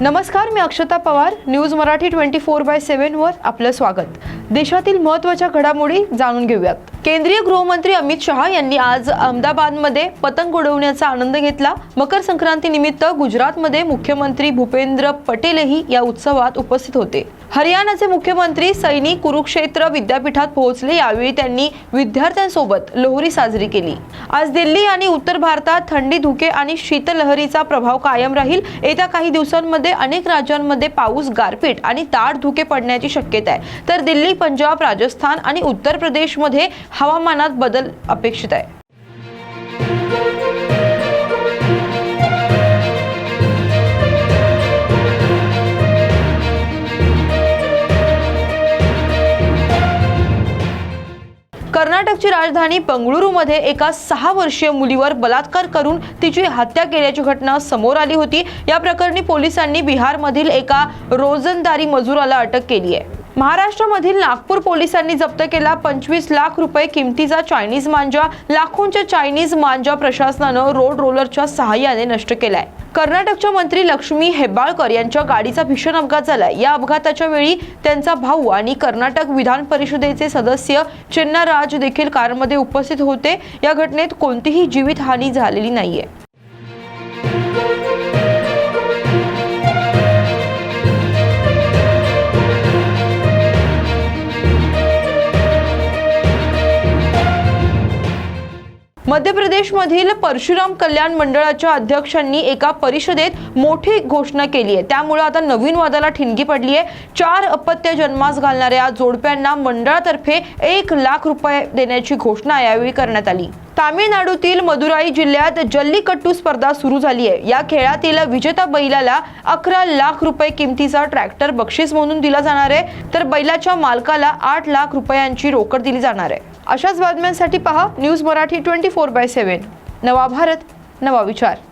नमस्कार मी Akshata Pawar news Marathi twenty four by सेव्हनवर आपलं स्वागत. देशातील महत्त्वाच्या घडामोडी जाणून घेऊयात. केंद्रीय गृहमंत्री अमित शहा यांनी आज अहमदाबादमध्ये पतंग उडवण्याचा आनंद घेतला. मकर संक्रांतीनिमित्त गुजरातमध्ये मुख्यमंत्री भूपेंद्र पटेलही या उत्सवात उपस्थित होते. हरियाणाचे मुख्यमंत्री सैनी कुरुक्षेत्र विद्यापीठात पोहोचले. यावेळी त्यांनी विद्यार्थ्यांसोबत लोहरी साजरी केली. आज दिल्ली आणि उत्तर भारतात थंडी धुके आणि शीतलहरीचा प्रभाव कायम राहील. येत्या काही दिवसांमध्ये अनेक राज्यांमध्ये पाऊस गारपीट आणि ताट धुके पडण्याची शक्यता आहे. तर दिल्ली पंजाब राजस्थान आणि उत्तर प्रदेशमध्ये हवामानात बदल अपेक्षित आहे. कर्नाटकची राजधानी बंगळुरूमध्ये एका सहा वर्षीय मुलीवर बलात्कार करून तिची हत्या केल्याची घटना समोर आली होती. या प्रकरणी पोलिसांनी बिहारमधील एका रोजंदारी मजुराला अटक केली आहे. महाराष्ट्रामधील नागपूर पोलिसांनी जप्त केला पंचवीस लाख रुपये किमतीचा चायनीज मांजा. लाखोंच्या चायनीज मांजा प्रशासनानं रोड रोलरच्या सहाय्याने नष्ट केलाय. कर्नाटकच्या मंत्री लक्ष्मी हेबाळकर यांच्या गाडीचा भीषण अपघात झालाय. या अपघाताच्या वेळी त्यांचा भाऊ आणि कर्नाटक विधान परिषदेचे सदस्य चेन्नाराज देखील कारमध्ये उपस्थित होते. या घटनेत कोणतीही जीवितहानी झालेली नाहीये. मध्य प्रदेशमधील परशुराम कल्याण मंडळाच्या अध्यक्षांनी एका परिषदेत मोठी घोषणा केली आहे. त्यामुळे आता नवीन वादाला ठिणगी पडली आहे. चार अपत्य जन्मास घालणाऱ्या जोडप्यांना मंडळातर्फे एक लाख रुपये देण्याची घोषणा यावेळी करण्यात आली. तामिळनाडूतील मदुराई जिल्ह्यात जल्लीकट्टू स्पर्धा सुरू झाली आहे. या खेळातील विजेता बैलाला अकरा लाख रुपये किमतीचा ट्रॅक्टर बक्षीस म्हणून दिला जाणार आहे. तर बैलाच्या मालकाला आठ लाख रुपयांची रोकड दिली जाणार आहे. अशाच बातम्यांसाठी पहा news Marathi twenty four by seven. नवा भारत नवा विचार.